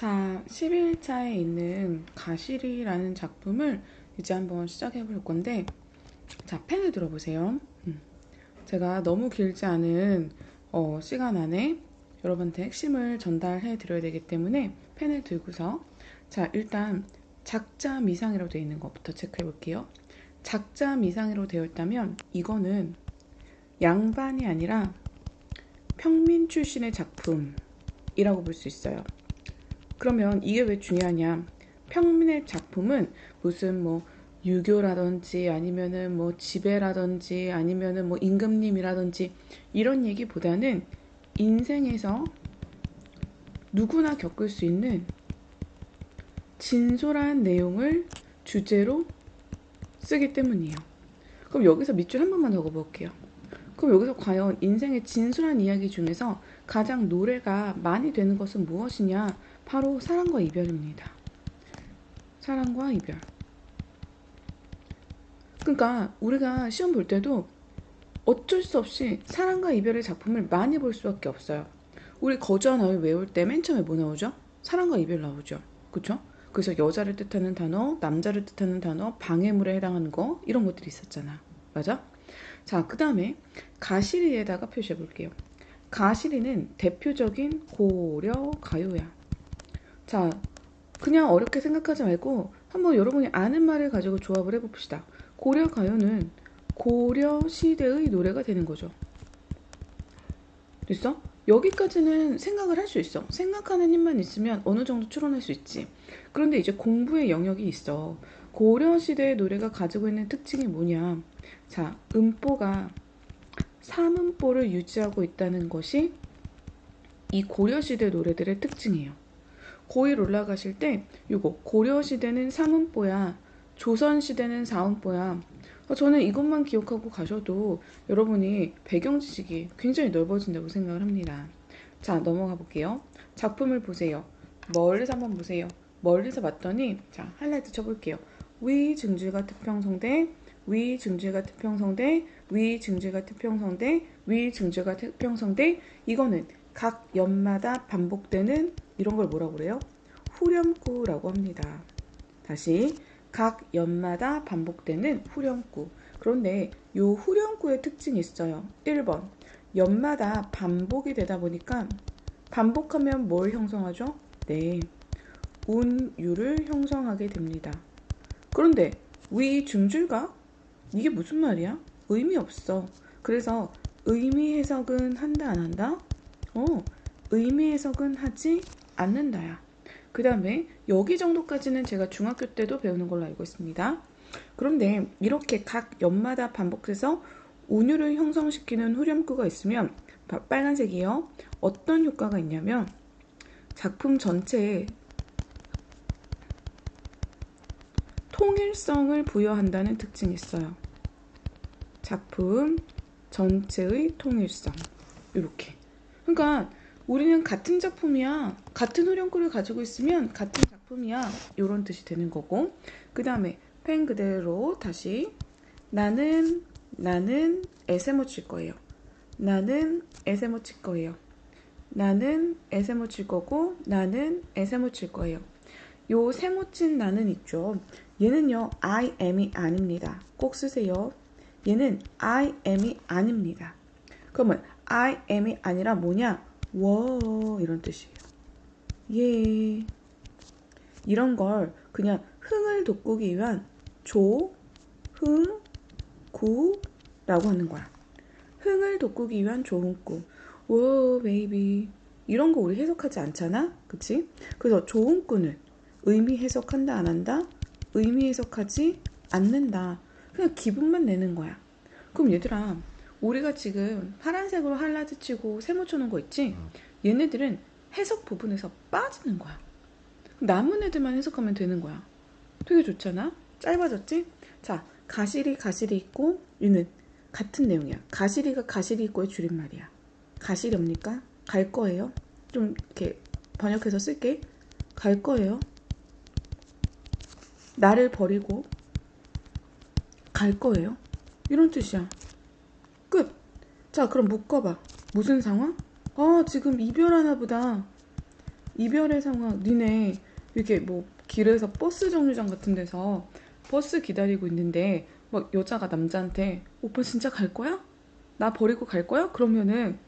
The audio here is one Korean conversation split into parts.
자, 11차에 있는 가시리라는 작품을 이제 한번 시작해 볼 건데, 자, 펜을 들어보세요. 음. 제가 너무 길지 않은 어, 시간 안에 여러분한테 핵심을 전달해 드려야 되기 때문에 펜을 들고서, 자, 일단 작자 미상이라고 되어 있는 것부터 체크해 볼게요. 작자 미상으로 되어 있다면 이거는 양반이 아니라 평민 출신의 작품이라고 볼 수 있어요. 그러면 이게 왜 중요하냐? 평민의 작품은 무슨 뭐 유교라든지 아니면은 뭐 지배라든지 아니면은 뭐 임금님이라든지 이런 얘기보다는 인생에서 누구나 겪을 수 있는 진솔한 내용을 주제로 쓰기 때문이에요. 그럼 여기서 밑줄 한 번만 적어볼게요. 그럼 여기서 과연 인생의 진솔한 이야기 중에서 가장 노래가 많이 되는 것은 무엇이냐? 바로 사랑과 이별입니다. 사랑과 이별. 그러니까 우리가 시험 볼 때도 어쩔 수 없이 사랑과 이별의 작품을 많이 볼 수밖에 없어요. 우리 거주한 어휘 외울 때 맨 처음에 뭐 나오죠? 사랑과 이별 나오죠. 그쵸? 그래서 여자를 뜻하는 단어, 남자를 뜻하는 단어, 방해물에 해당하는 거 이런 것들이 있었잖아. 맞아? 자, 그 다음에 가시리에다가 표시해 볼게요. 가시리는 대표적인 고려 가요야. 자, 그냥 어렵게 생각하지 말고 한번 여러분이 아는 말을 가지고 조합을 해봅시다. 고려 가요는 고려 시대의 노래가 되는 거죠. 됐어? 여기까지는 생각을 할 수 있어. 생각하는 힘만 있으면 어느 정도 추론할 수 있지. 그런데 이제 공부의 영역이 있어. 고려 시대의 노래가 가지고 있는 특징이 뭐냐? 자, 음보가 삼음보를 유지하고 있다는 것이 이 고려 시대 노래들의 특징이에요. 고1 올라가실 때 이거 고려 시대는 3음보야. 조선 시대는 4음보야. 어, 저는 이것만 기억하고 가셔도 여러분이 배경 지식이 굉장히 넓어진다고 생각을 합니다. 자, 넘어가 볼게요. 작품을 보세요. 멀리서 한번 보세요. 멀리서 봤더니 자, 하이라이트 쳐볼게요. 위 증주가 특평성대, 위 증주가 특평성대, 위 증주가 특평성대, 위 증주가 특평성대 이거는 각 연마다 반복되는 이런 걸 뭐라고 그래요? 후렴구라고 합니다. 다시 각 연마다 반복되는 후렴구. 그런데 이 후렴구의 특징이 있어요. 1번 연마다 반복이 되다 보니까 반복하면 뭘 형성하죠? 네. 운율을 형성하게 됩니다. 그런데 위 중줄각? 이게 무슨 말이야? 의미 없어. 그래서 의미 해석은 한다 안 한다? 어, 의미 해석은 하지 않는다야. 그 다음에 여기 정도까지는 제가 중학교 때도 배우는 걸로 알고 있습니다. 그런데 이렇게 각 연마다 반복해서 운율을 형성시키는 후렴구가 있으면 빨간색이요. 어떤 효과가 있냐면 작품 전체에 통일성을 부여한다는 특징이 있어요. 작품 전체의 통일성. 이렇게. 그러니까 우리는 같은 작품이야. 같은 후렴구를 가지고 있으면 같은 작품이야. 이런 뜻이 되는 거고. 그 다음에 펜 그대로 다시 나는 나는 에세모 칠 거예요. 나는 에세모 칠 거예요. 나는 에세모 칠 거고 나는 에세모 칠 거예요. 요 세모 친 나는 있죠. 얘는요 I am이 아닙니다. 꼭 쓰세요. 얘는 I am이 아닙니다. 그러면 I am이 아니라 뭐냐? 워 이런 뜻이에요. 예. 이런 걸 그냥 흥을 돋구기 위한 조, 흥, 구 라고 하는 거야. 흥을 돋구기 위한 조흥구. 워 베이비. 이런 거 우리 해석하지 않잖아? 그치? 그래서 조흥구는 의미 해석한다 안 한다? 의미 해석하지 않는다. 그냥 기분만 내는 거야. 그럼 얘들아 우리가 지금 파란색으로 할라드 치고 세모 쳐놓은 거 있지? 얘네들은 해석 부분에서 빠지는 거야. 남은 애들만 해석하면 되는 거야. 되게 좋잖아? 짧아졌지? 자, 가시리 가시리 있고 얘는 같은 내용이야. 가시리가 가시리 있고의 줄임말이야. 가시렵니까? 갈 거예요. 좀 이렇게 번역해서 쓸게. 갈 거예요. 나를 버리고 갈 거예요. 이런 뜻이야. 끝. 자, 그럼 묶어봐. 무슨 상황? 아, 지금 이별하나 보다. 이별의 상황, 니네 이렇게 뭐 길에서 버스 정류장 같은 데서 버스 기다리고 있는데 막 여자가 남자한테 오빠 진짜 갈 거야? 나 버리고 갈 거야? 그러면은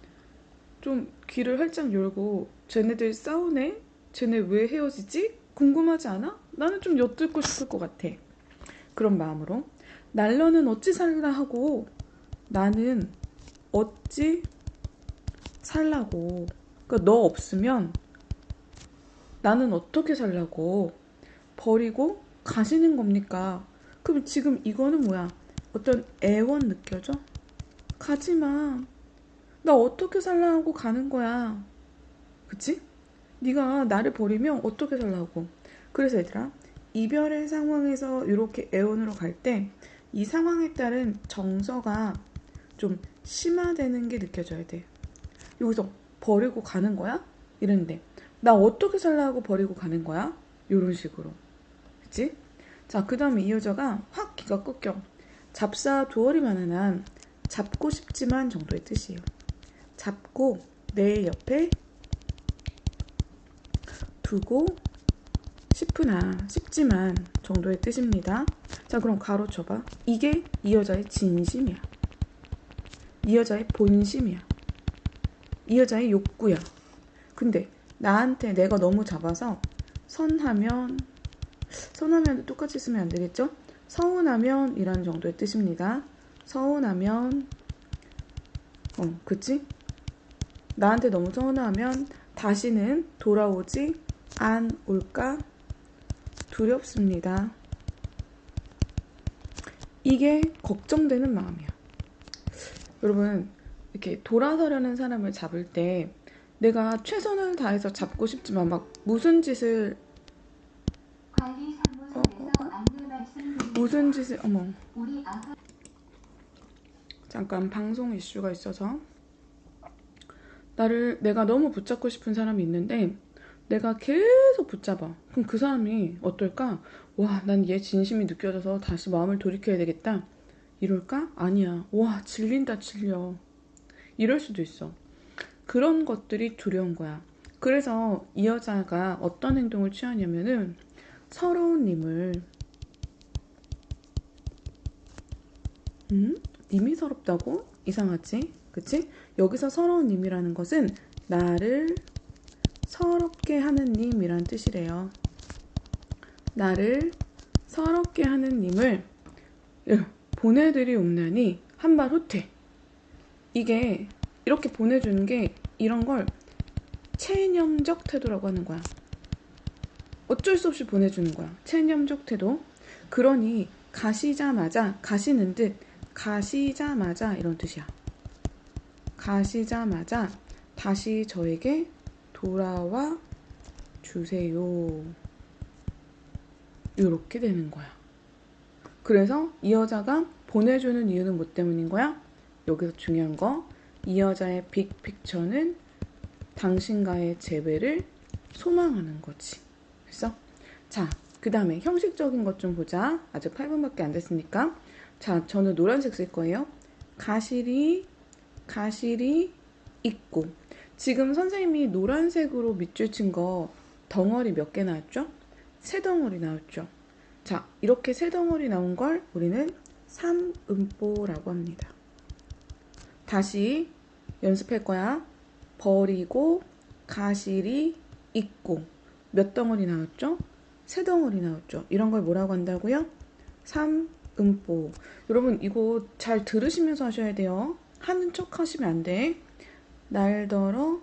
좀 귀를 활짝 열고 쟤네들 싸우네? 쟤네 왜 헤어지지? 궁금하지 않아? 나는 좀 엿듣고 싶을 것 같아. 그런 마음으로 날러는 어찌 살라 하고 나는 어찌 살라고 그러니까 너 없으면 나는 어떻게 살라고 버리고 가시는 겁니까? 그럼 지금 이거는 뭐야? 어떤 애원 느껴져? 가지 마. 나 어떻게 살라고 가는 거야. 그치? 네가 나를 버리면 어떻게 살라고. 그래서 얘들아, 이별의 상황에서 이렇게 애원으로 갈 때 이 상황에 따른 정서가 좀 심화되는 게 느껴져야 돼. 여기서 버리고 가는 거야? 이랬는데 나 어떻게 살라고 버리고 가는 거야? 이런 식으로. 그치? 자, 그 다음에 이 여자가 확 기가 꺾여. 잡사 두어리만한 한 잡고 싶지만 정도의 뜻이에요. 잡고 내 옆에 두고 싶으나 싶지만 정도의 뜻입니다. 자, 그럼 가로 쳐봐. 이게 이 여자의 진심이야. 이 여자의 본심이야. 이 여자의 욕구야. 근데 나한테 내가 너무 잡아서 선하면 선하면 똑같이 쓰면 안 되겠죠? 서운하면 이라는 정도의 뜻입니다. 서운하면 어, 그치? 나한테 너무 서운하면 다시는 돌아오지 안 올까 두렵습니다. 이게 걱정되는 마음이야. 여러분, 이렇게 돌아서려는 사람을 잡을 때 내가 최선을 다해서 잡고 싶지만 막 무슨 짓을 관리사무소에서 안내 말씀드립니다. 무슨 짓을 어머 잠깐 방송 이슈가 있어서 나를 내가 너무 붙잡고 싶은 사람이 있는데 내가 계속 붙잡아. 그럼 그 사람이 어떨까? 와, 난 얘 진심이 느껴져서 다시 마음을 돌이켜야 되겠다. 이럴까? 아니야. 와, 질린다, 질려. 이럴 수도 있어. 그런 것들이 두려운 거야. 그래서 이 여자가 어떤 행동을 취하냐면은 서러운 님을 음? 님이 서럽다고? 이상하지? 그치? 여기서 서러운 님이라는 것은 나를 서럽게 하는 님이란 뜻이래요. 나를 서럽게 하는 님을 보내드리 옵나니 한발 후퇴. 이게 이렇게 보내주는 게 이런 걸 체념적 태도라고 하는 거야. 어쩔 수 없이 보내주는 거야. 체념적 태도. 그러니 가시자마자 가시는 듯 가시자마자 이런 뜻이야. 가시자마자 다시 저에게 돌아와 주세요. 이렇게 되는 거야. 그래서 이 여자가 보내주는 이유는 뭐 때문인 거야? 여기서 중요한 거. 이 여자의 빅픽처는 당신과의 재회를 소망하는 거지. 그래서 자, 그 다음에 형식적인 것 좀 보자. 아직 8분밖에 안 됐으니까. 자, 저는 노란색 쓸 거예요. 가실이, 가실이 있고. 지금 선생님이 노란색으로 밑줄 친 거 덩어리 몇 개 나왔죠? 세 덩어리 나왔죠? 자, 이렇게 세 덩어리 나온 걸 우리는 삼음보라고 합니다. 다시 연습할 거야. 버리고, 가실이 있고. 몇 덩어리 나왔죠? 세 덩어리 나왔죠? 이런 걸 뭐라고 한다고요? 삼음보. 여러분, 이거 잘 들으시면서 하셔야 돼요. 하는 척 하시면 안 돼. 날더러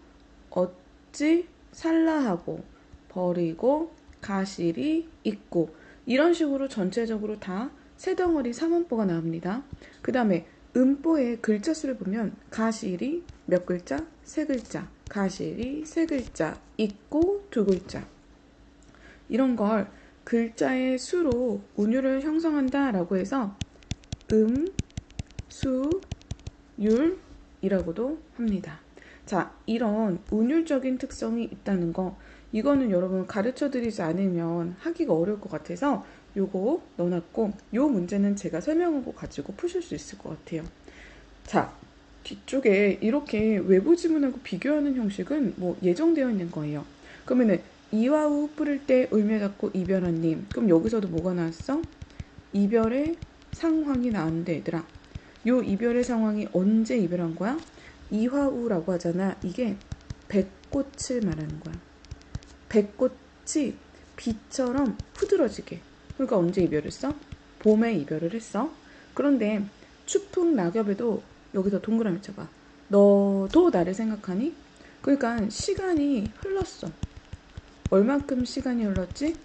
어찌 살라하고 버리고 가실이 있고 이런 식으로 전체적으로 다 세 덩어리 삼음보가 나옵니다. 그 다음에 음보의 글자 수를 보면 가실이 몇 글자? 세 글자. 가실이 세 글자. 있고 두 글자. 이런 걸 글자의 수로 운율을 형성한다라고 해서 음, 수, 율이라고도 합니다. 자, 이런 운율적인 특성이 있다는 거, 이거는 여러분 가르쳐 드리지 않으면 하기가 어려울 것 같아서 요거 넣어놨고, 요 문제는 제가 설명하고 가지고 푸실 수 있을 것 같아요. 자, 뒤쪽에 이렇게 외부 지문하고 비교하는 형식은 뭐 예정되어 있는 거예요. 그러면은 이와 후 뿌릴 때 울며 닫고 이별한 님. 그럼 여기서도 뭐가 나왔어? 이별의 상황이 나왔는데 얘들아. 요 이별의 상황이 언제 이별한 거야? 이화우라고 하잖아. 이게 백꽃을 말하는 거야. 백꽃이 비처럼 후들어지게. 그러니까 언제 이별했어? 봄에 이별을 했어. 그런데 추풍 낙엽에도 여기서 동그라미 쳐봐. 너도 나를 생각하니? 그러니까 시간이 흘렀어. 얼만큼 시간이 흘렀지?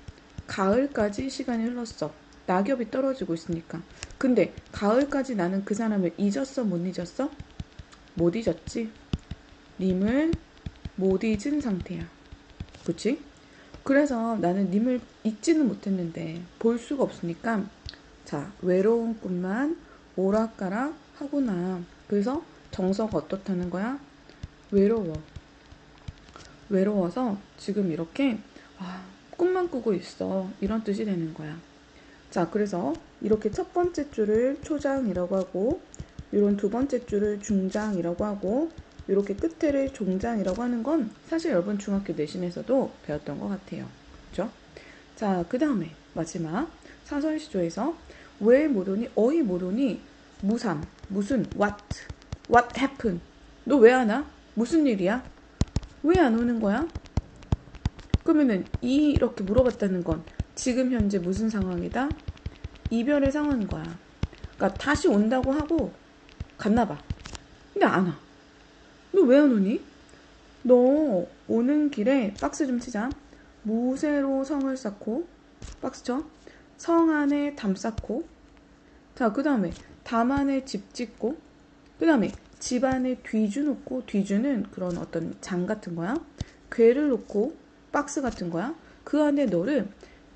가을까지 시간이 흘렀어. 낙엽이 떨어지고 있으니까. 근데 가을까지 나는 그 사람을 잊었어? 못 잊었어? 못 잊었지. 님을 못 잊은 상태야. 그치? 그래서 나는 님을 잊지는 못했는데 볼 수가 없으니까 자 외로운 꿈만 오락가락 하구나. 그래서 정서가 어떻다는 거야? 외로워. 외로워서 지금 이렇게 아, 꿈만 꾸고 있어. 이런 뜻이 되는 거야. 자, 그래서 이렇게 첫 번째 줄을 초장이라고 하고, 이런 두 번째 줄을 중장이라고 하고, 이렇게 끝에를 종장이라고 하는 건 사실 여러분 중학교 내신에서도 배웠던 것 같아요. 그죠? 자, 그 다음에 마지막 사설시조에서 왜못 오니? 어이 못 오니? 무삼, 무슨, what, what happened? 너 왜 안 와? 무슨 일이야? 왜 안 오는 거야? 그러면은 이 이렇게 물어봤다는 건 지금 현재 무슨 상황이다? 이별의 상황인 거야. 그러니까 다시 온다고 하고 갔나 봐. 근데 안 와. 너 왜 안 오니? 너 오는 길에 박스 좀 치자. 무쇠로 성을 쌓고 박스 쳐. 성 안에 담 쌓고 자, 그 다음에 담 안에 집 짓고 그 다음에 집 안에 뒤주 놓고 뒤주는 그런 어떤 장 같은 거야. 괴를 놓고 박스 같은 거야. 그 안에 너를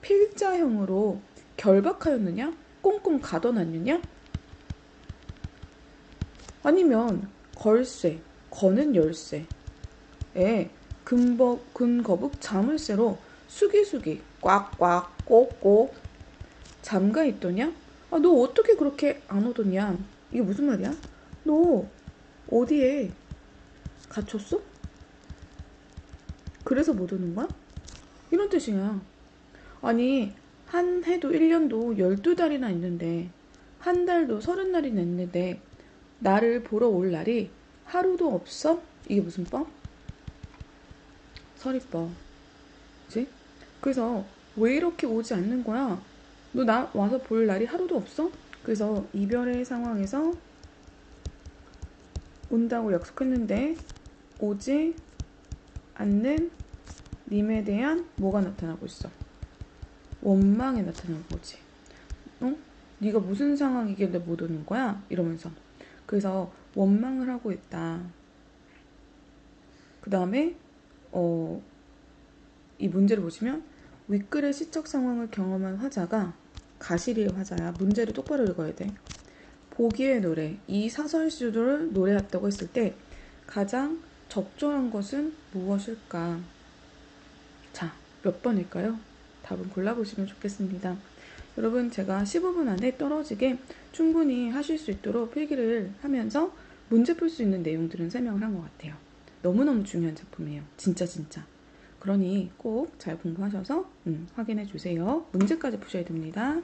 필자형으로 결박하였느냐? 꽁꽁 가둬놨느냐? 아니면 걸쇠, 거는 열쇠, 에 금벅, 근거북 자물쇠로 수기수기 꽉꽉 꼭꼭 잠가 있더냐? 아, 너 어떻게 그렇게 안 오더냐? 이게 무슨 말이야? 너 어디에 갇혔어? 그래서 못 오는 거야? 이런 뜻이야. 아니, 한 해도 1년도 12달이나 있는데, 한 달도 30날이나 있는데, 나를 보러 올 날이 하루도 없어? 이게 무슨 뻥? 서리뻥. 그치? 그래서 왜 이렇게 오지 않는 거야? 너 나 와서 볼 날이 하루도 없어? 그래서 이별의 상황에서 온다고 약속했는데 오지 않는 님에 대한 뭐가 나타나고 있어? 원망이 나타나는 거지. 어? 네가 무슨 상황이길래 못 오는 거야? 이러면서. 그래서 원망을 하고 있다. 그 다음에 어, 이 문제를 보시면 윗글의 시적 상황을 경험한 화자가 가시리의 화자야. 문제를 똑바로 읽어야 돼. 보기의 노래, 이 사설시조를 노래했다고 했을 때 가장 적절한 것은 무엇일까? 자, 몇 번일까요? 답은 골라보시면 좋겠습니다. 여러분, 제가 15분 안에 떨어지게 충분히 하실 수 있도록 필기를 하면서 문제 풀 수 있는 내용들은 설명을 한 것 같아요. 너무너무 중요한 작품이에요. 진짜, 진짜. 그러니 꼭 잘 공부하셔서 음, 확인해 주세요. 문제까지 푸셔야 됩니다.